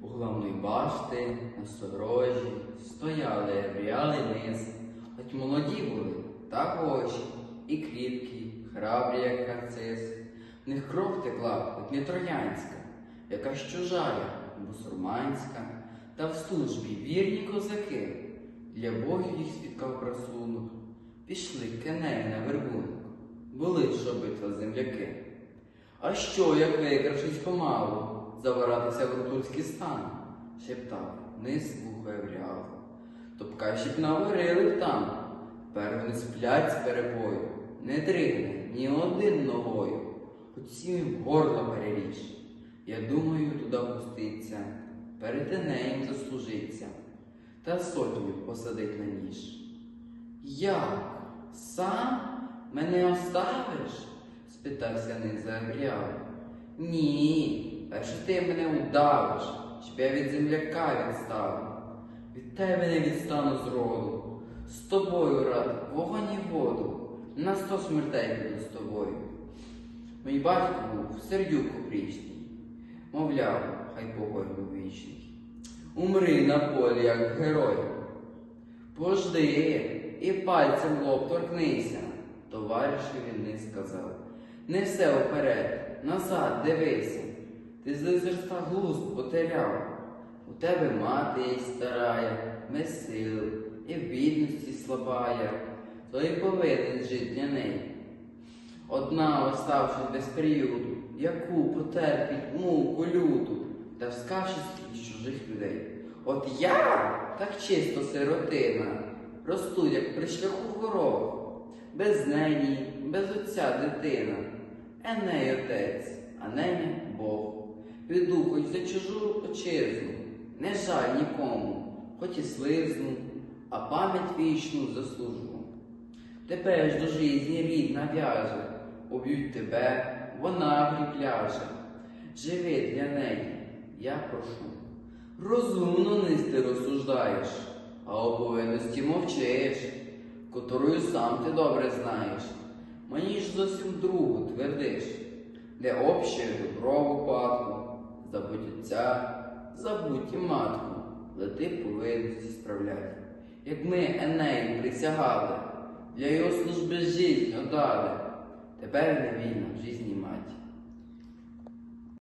У головної башти на сторожі стояли бріали низ, Хоть молоді були, так очі, і кріпкі, храбрі, як нарцис. В них кров текла, хоть не троянська, якась чужая, бусурманська, та в службі вірні козаки. Для богів їх спіткав просунок, пішли кеней на вербунок, були що битва земляки. А що, як викравшись помалу, забиратися в рутульський стан? шептав, не слухає вряв. Топка щоб наварили там. Вони сплять з перебою, не дригне ні один ногою, хоч сім горло переріж. Я думаю, туди пуститься, перед Енеєм заслужиться, та сотню посадить на ніж. Як? Сам мене оставиш? спитався Низагряв. Ні, перше ти мене удавиш, щоб я від земляка відставив. Від тебе не відстану з роду. З тобою рад, вогонь і воду, на сто смертей буду з тобою. Мій батько був сердюк опрічний, мовляв, хай покой був вічний. Умри на полі, як герой. Пожди і пальцем лоб торкнися, товаришеві не сказав. Не все вперед, назад дивися. Ти з лицарства глузд потеряв. У тебе мати є старая, без сил, і в бідності слабая, то й повинен жити для неї. Одна, оставшись без приюту, яку потерпіть муку люту, та вскавши скрізь чужих людей. От я, так чисто сиротина, росту, як при шляху горох, без неї, без отця дитина. Еней отець, а Бог. Піду хоч за чужу отчизну, не жаль нікому, хоч і слизну, а пам'ять вічну заслужу. Тебе ж до житті рідна в'яже, уб'ють тебе, вона припляже. Живи для неї, я прошу. Розумно низ розсуждаєш, а о мовчиш, котрою сам ти добре знаєш. Мені ж зовсім другу твердиш, де обще добро в забудь і матку, лети повинності справляти. Як ми Енею присягали, для його служби життя отдали, тепер не війна в житті мать.